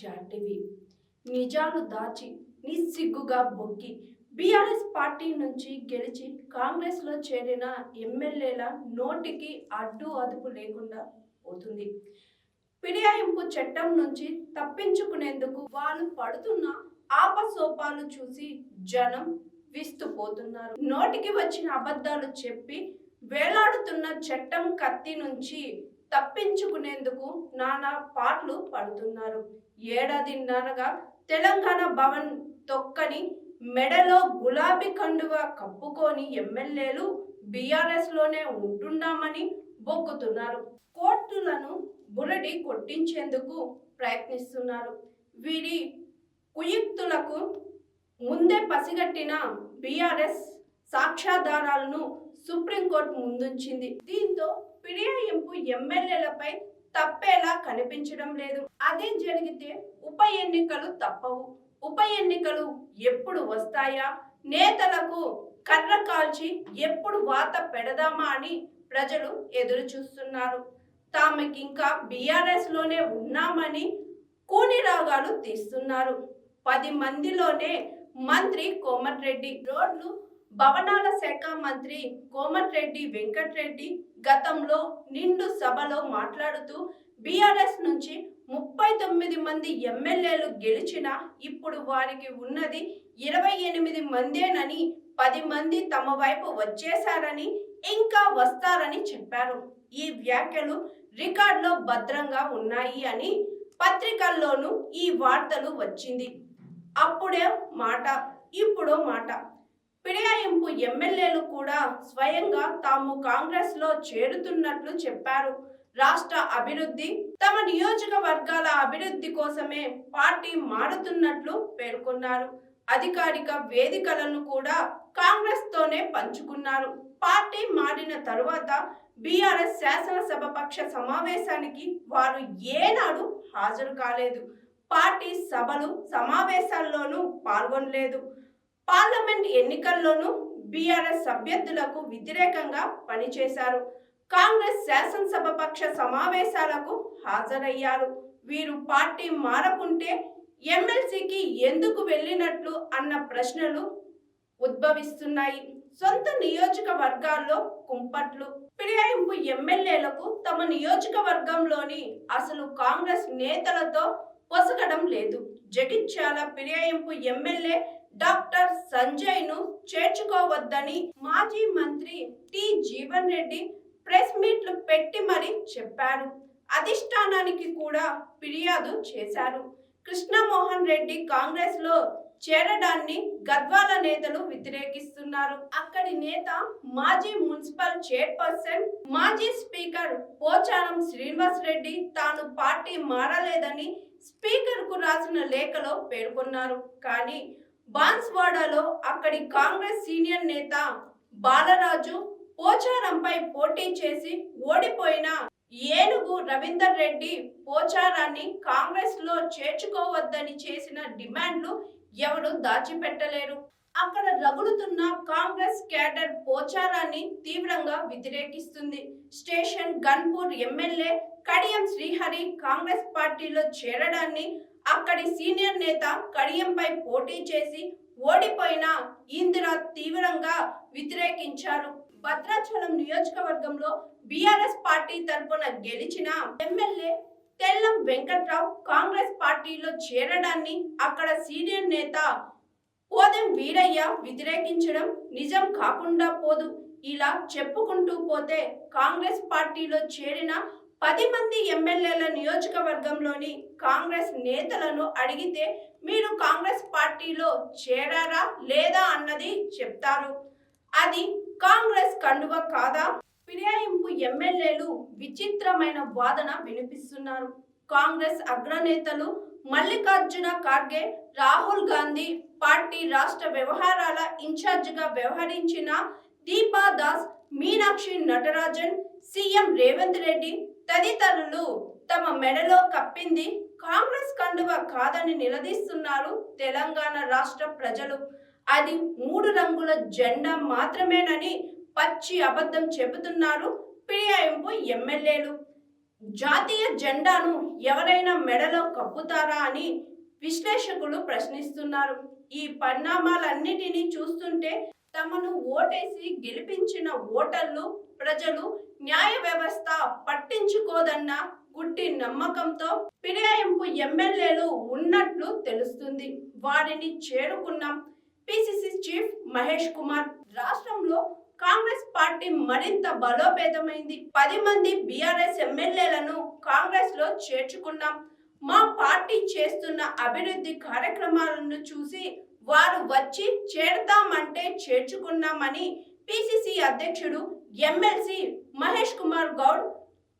జాటివి నిజాలు దాచి నిస్సిగ్గుగా బొగ్గి బీఆర్ఎస్ పార్టీ నుంచి గెలిచి కాంగ్రెస్లో చేరిన ఎమ్మెల్యేల నోటికి అడ్డు అదుపు లేకుండా పోతుంది. ఫిర్యాయింపు చట్టం నుంచి తప్పించుకునేందుకు వాళ్ళు పడుతున్న ఆపసోపాలు చూసి జనం విస్తుపోతున్నారు. నోటికి వచ్చిన అబద్ధాలు చెప్పి వేలాడుతున్న చట్టం కత్తి నుంచి తప్పించుకునేందుకు నానా పాటలు పడుతున్నారు. ఏడాదిన్నరగా తెలంగాణ భవన్ తొక్కని మెడలో గులాబీ కండువ కప్పుకొని ఎమ్మెల్యేలు బీఆర్ఎస్లోనే ఉంటున్నామని బొక్కుతున్నారు. కోర్టులను బురడి కొట్టించేందుకు ప్రయత్నిస్తున్నారు. వీరి కుయుక్తులకు ముందే పసిగట్టిన బీఆర్ఎస్ సాక్ష్యాధారాలను సుప్రీంకోర్టు ముందుంచింది. దీంతో ఫిర్యాయింపు ఎమ్మెల్యేలపై తప్పేలా కనిపించడం లేదు. అదే జరిగితే ఉప ఎన్నికలు తప్పవు. ఉప ఎన్నికలు ఎప్పుడు వస్తాయా? నేతలకు కర్ర కాల్చి ఎప్పుడు వాత పెడదామా అని ప్రజలు ఎదురు చూస్తున్నారు తామకింకా బీఆర్ఎస్లోనే ఉన్నామని కూని రాగాలు తీస్తున్నారు. పది మందిలోనే మంత్రి కోమటిరెడ్డి రోడ్లు భవనాల శాఖ మంత్రి కోమటిరెడ్డి వెంకటరెడ్డి గతంలో నిండు సభలో మాట్లాడుతూ బీఆర్ఎస్ నుంచి ముప్పై తొమ్మిది మంది ఎమ్మెల్యేలు గెలిచినా ఇప్పుడు వారికి ఉన్నది ఇరవై ఎనిమిది మందేనని పది మంది తమ వైపు వచ్చేశారని ఇంకా వస్తారని చెప్పారు. ఈ వ్యాఖ్యలు రికార్డులో భద్రంగా ఉన్నాయి అని పత్రికల్లోనూ ఈ వార్తలు వచ్చింది. అప్పుడే మాట ఇప్పుడో మాట. పిడియాయింపు ఎమ్మెల్యేలు కూడా స్వయంగా తాము కాంగ్రెస్లో చేరుతున్నట్లు చెప్పారు. రాష్ట్ర అభివృద్ధి తమ నియోజకవర్గాల అభివృద్ధి కోసమే పార్టీ మారుతున్నట్లు పేర్కొన్నారు. అధికారిక వేదికలను కూడా కాంగ్రెస్ తోనే పంచుకున్నారు. పార్టీ మారిన తరువాత బీఆర్ఎస్ శాసనసభ పక్ష సమావేశానికి వారు ఏనాడు హాజరు కాలేదు. పార్టీ సభలు సమావేశాల్లోనూ పాల్గొనలేదు. పార్లమెంట్ ఎన్నికల్లోనూ బీఆర్ఎస్ అభ్యర్థులకు వ్యతిరేకంగా పనిచేశారు. కాంగ్రెస్ శాసనసభ పక్ష సమావేశాలకు హాజరయ్యారు. వీరు పార్టీ మారకుంటే ఎమ్మెల్సీకి ఎందుకు వెళ్ళినట్లు అన్న ప్రశ్నలు ఉద్భవిస్తున్నాయి. సొంత నియోజకవర్గాల్లో కుంపట్లు. ఫిర్యాయింపు ఎమ్మెల్యేలకు తమ నియోజకవర్గంలోని అసలు కాంగ్రెస్ నేతలతో పొసగడం లేదు. జగిత్యాల ఫిర్యాయింపు ఎమ్మెల్యే డాక్టర్ సంజయ్ను చేర్చుకోవద్దని మాజీ మంత్రి టి. జీవన్ రెడ్డి ప్రెస్ మీట్లు పెట్టి మరీ చెప్పారు. అధిష్టానానికి కూడా ఫిర్యాదు చేశారు. కృష్ణమోహన్ రెడ్డి కాంగ్రెస్లో చేరడాన్ని గద్వాల నేతలు వ్యతిరేకిస్తున్నారు. అక్కడి నేత మాజీ మున్సిపల్ చైర్పర్సన్ మాజీ స్పీకర్ పోచారం శ్రీనివాస్ రెడ్డి తాను పార్టీ మారలేదని స్పీకర్కు రాసిన లేఖలో పేర్కొన్నారు. కానీ బాన్స్వాడలో అక్కడి కాంగ్రెస్ సీనియర్ నేత బాలరాజు పోచారంపై పోటీ చేసి ఓడిపోయిన ఏనుగు రవీందర్ రెడ్డి పోచారాన్ని కాంగ్రెస్లో చేర్చుకోవద్దని చేసిన డిమాండ్లు ఎవరు దాచిపెట్టలేరు. అక్కడ రగులుతున్న కాంగ్రెస్ క్యాడర్ పోచారాన్ని తీవ్రంగా వ్యతిరేకిస్తుంది. స్టేషన్ గన్పూర్ ఎమ్మెల్యే కడియం శ్రీహరి కాంగ్రెస్ పార్టీలో చేరడాన్ని అక్కడి సీనియర్ నేత కడియంపై పోటీ చేసి ఓడిపోయిన ఇందిరా తీవ్రంగా వ్యతిరేకించారు. భద్రాచలం నియోజకవర్గంలో బీఆర్ఎస్ పార్టీ తరపున గెలిచిన ఎమ్మెల్యే తెల్లం వెంకట్రావు కాంగ్రెస్ పార్టీలో చేరడాన్ని అక్కడ సీనియర్ నేత పోదెం వీరయ్య వ్యతిరేకించడం నిజం కాకుండా పోదు. ఇలా చెప్పుకుంటూ పోతే కాంగ్రెస్ పార్టీలో చేరిన పది మంది ఎమ్మెల్యేల నియోజకవర్గంలోని కాంగ్రెస్ నేతలను అడిగితే మీరు కాంగ్రెస్ పార్టీలో చేరారా లేదా అన్నది చెప్తారు. అది కాంగ్రెస్ కండువ కాదా? ఫిర్యాయింపు ఎమ్మెల్యేలు విచిత్రమైన వాదన వినిపిస్తున్నారు. కాంగ్రెస్ అగ్రనేతలు మల్లికార్జున ఖార్గే రాహుల్ గాంధీ పార్టీ రాష్ట్ర వ్యవహారాల ఇన్ఛార్జిగా వ్యవహరించిన దీపా దాస్ మీనాక్షి నటరాజన్ సీఎం రేవంత్ రెడ్డి తదితరులు తమ మెడలో కప్పింది కాంగ్రెస్ కండువ కాదని నిలదీస్తున్నారు తెలంగాణ రాష్ట్ర ప్రజలు. అది మూడు రంగుల జెండా మాత్రమేనని పచ్చి అబద్ధం చెబుతున్నారు ఫిర్యాయింపు ఎమ్మెల్యేలు. జాతీయ జెండాను ఎవరైనా మెడలో కప్పుతారా అని విశ్లేషకులు ప్రశ్నిస్తున్నారు. ఈ పరిణామాలన్నిటినీ చూస్తుంటే తమను ఓటేసి గెలిపించిన ఓటర్లు ప్రజలు న్యాయ వ్యవస్థ పట్టించుకోదన్న గుట్టి నమ్మకంతో ఫిరాయింపు ఎమ్మెల్యేలు ఉన్నట్లు తెలుస్తుంది. వారిని చేరుకున్నాం పిసిసి చీఫ్ మహేష్ కుమార్ రాష్ట్రంలో కాంగ్రెస్ పార్టీ మరింత బలోపేతమైంది. పది మంది బీఆర్ఎస్ ఎమ్మెల్యేలను కాంగ్రెస్లో చేర్చుకున్నాం. మా పార్టీ చేస్తున్న అభివృద్ధి కార్యక్రమాలను చూసి వారు వచ్చి చేరతామంటే చేర్చుకున్నామని పిసిసి అధ్యక్షుడు ఎమ్మెల్సీ మహేష్ కుమార్ గౌడ్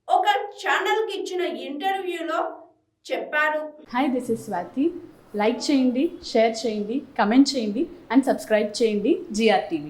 ఒక ఛానల్కి ఇచ్చిన ఇంటర్వ్యూలో చెప్పారు. Hi this is Swathi like చేయండి షేర్ చేయండి కమెంట్ చేయండి అండ్ సబ్స్క్రైబ్ చేయండి జిఆర్ టీవీ